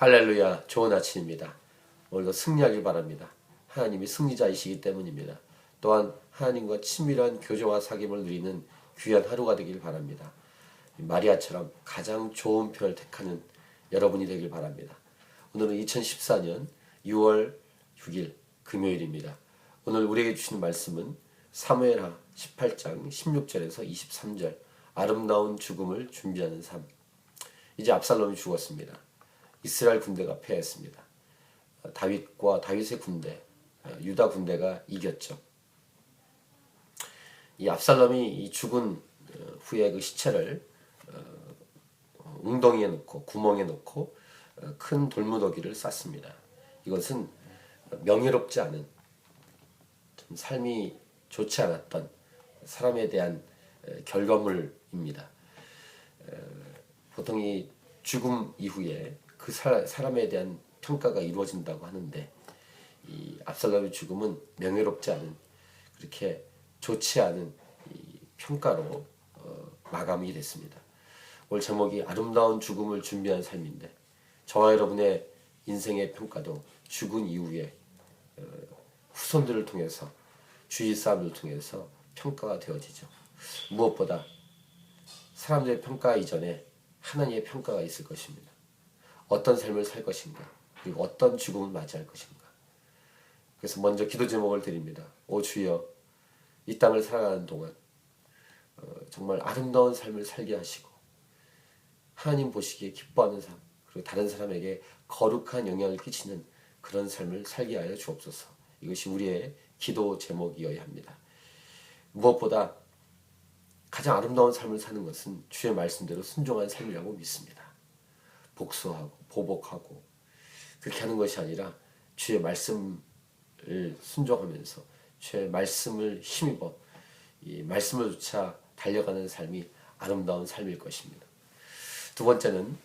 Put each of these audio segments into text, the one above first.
할렐루야 좋은 아침입니다. 오늘도 승리하길 바랍니다. 하나님이 승리자이시기 때문입니다. 또한 하나님과 친밀한 교제와 사귐을 누리는 귀한 하루가 되길 바랍니다. 마리아처럼 가장 좋은 편을 택하는 여러분이 되길 바랍니다. 오늘은 2014년 6월 6일 금요일입니다. 오늘 우리에게 주시는 말씀은 사무엘하 18장 16절에서 23절 아름다운 죽음을 준비하는 삶. 이제 압살롬이 죽었습니다. 이스라엘 군대가 패했습니다. 어, 다윗과 다윗의 군대, 어, 유다 군대가 이겼죠. 이 압살롬이 이 죽은 어, 후에 그 시체를 웅덩이에 넣고 구멍에 넣고 큰 돌무더기를 쌌습니다. 이것은 명예롭지 않은 좀 삶이 좋지 않았던 사람에 대한 결과물입니다. 보통 이 죽음 이후에 그 사람에 대한 평가가 이루어진다고 하는데 이 압살롬의 죽음은 명예롭지 않은 그렇게 좋지 않은 평가로 어, 마감이 됐습니다. 오늘 제목이 아름다운 죽음을 준비한 삶인데 저와 여러분의 인생의 평가도 죽은 이후에 어, 후손들을 통해서 주위 사람을 통해서 평가가 되어지죠. 무엇보다 사람들의 평가 이전에 하나님의 평가가 있을 것입니다. 어떤 삶을 살 것인가, 그리고 어떤 죽음을 맞이할 것인가. 그래서 먼저 기도 제목을 드립니다. 오 주여, 이 땅을 살아가는 동안 어, 정말 아름다운 삶을 살게 하시고 하나님 보시기에 기뻐하는 삶, 그리고 다른 사람에게 거룩한 영향을 끼치는 그런 삶을 살게 하여 주옵소서. 이것이 우리의 기도 제목이어야 합니다. 무엇보다 가장 아름다운 삶을 사는 것은 주의 말씀대로 순종한 삶이라고 믿습니다. 복수하고 보복하고 그렇게 하는 것이 아니라 주의 말씀을 순종하면서 주의 말씀을 힘입어 이 말씀을 쫓아 달려가는 삶이 아름다운 삶일 것입니다. 두 번째는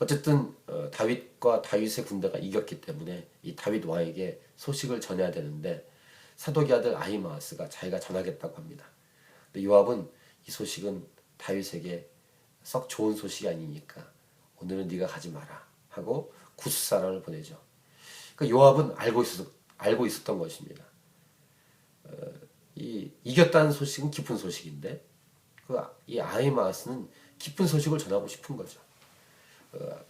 어쨌든 어, 다윗과 다윗의 군대가 이겼기 때문에 이 다윗 왕에게 소식을 전해야 되는데 사도기 아들 아히마스가 자기가 전하겠다고 합니다. 요압은 이 소식은 다윗에게 썩 좋은 소식이 아니니까 오늘은 네가 가지 마라 하고 구스 사람을 보내죠. 그 요압은 알고 있었 알고 있었던 것입니다. 어, 이 이겼다는 소식은 기쁜 소식인데 그 이 아이마스는 기쁜 소식을 전하고 싶은 거죠. 어,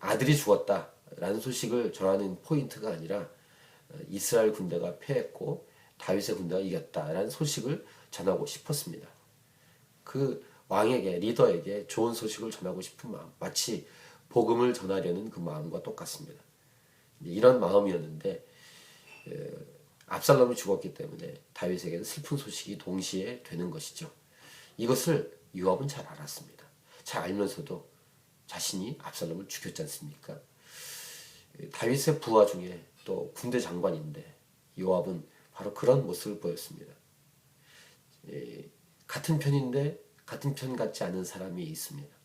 아들이 죽었다라는 소식을 전하는 포인트가 아니라 어, 이스라엘 군대가 패했고 다윗의 군대가 이겼다라는 소식을 전하고 싶었습니다. 그 왕에게 리더에게 좋은 소식을 전하고 싶은 마음 마치 복음을 전하려는 그 마음과 똑같습니다. 이런 마음이었는데 압살롬이 죽었기 때문에 다윗에게는 슬픈 소식이 동시에 되는 것이죠. 이것을 요압은 잘 알았습니다. 잘 알면서도 자신이 압살롬을 죽였지 않습니까? 다윗의 부하 중에 또 군대 장관인데 요압은 바로 그런 모습을 보였습니다. 같은 편인데 같은 편 같지 않은 사람이 있습니다.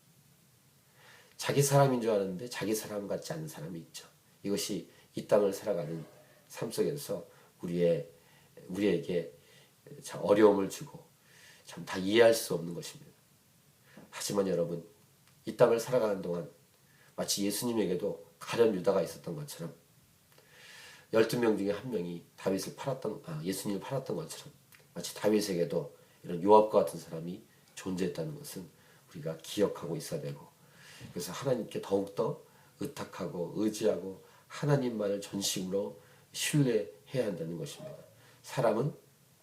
자기 사람인 줄 아는데 자기 사람 같지 않은 사람이 있죠. 이것이 이 땅을 살아가는 삶 속에서 우리의 우리에게 참 어려움을 주고 참 다 이해할 수 없는 것입니다. 하지만 여러분 이 땅을 살아가는 동안 마치 예수님에게도 가련 유다가 있었던 것처럼 12명 중에 한 명이 다윗을 팔았던 아, 예수님을 팔았던 것처럼 마치 다윗에게도 이런 요압과 같은 사람이 존재했다는 것은 우리가 기억하고 있어야 되고 그래서 하나님께 더욱더 의탁하고 의지하고 하나님만을 전심으로 신뢰해야 한다는 것입니다. 사람은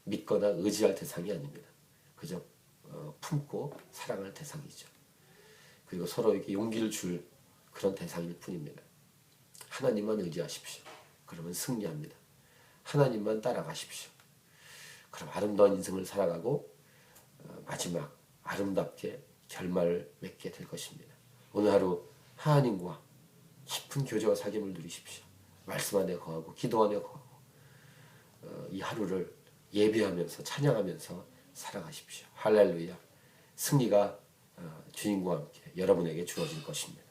믿거나 의지할 대상이 아닙니다. 그저 어, 품고 사랑할 대상이죠. 그리고 서로에게 용기를 줄 그런 대상일 뿐입니다. 하나님만 의지하십시오. 그러면 승리합니다. 하나님만 따라가십시오. 그럼 아름다운 인생을 살아가고 어, 마지막 아름답게 결말을 맺게 될 것입니다. 오늘 하루 하나님과 깊은 교제와 사귐을 누리십시오. 말씀 안에 거하고 기도 안에 거하고 어, 이 하루를 예배하면서 찬양하면서 살아가십시오. 할렐루야. 승리가 어, 주님과 함께 여러분에게 주어질 것입니다.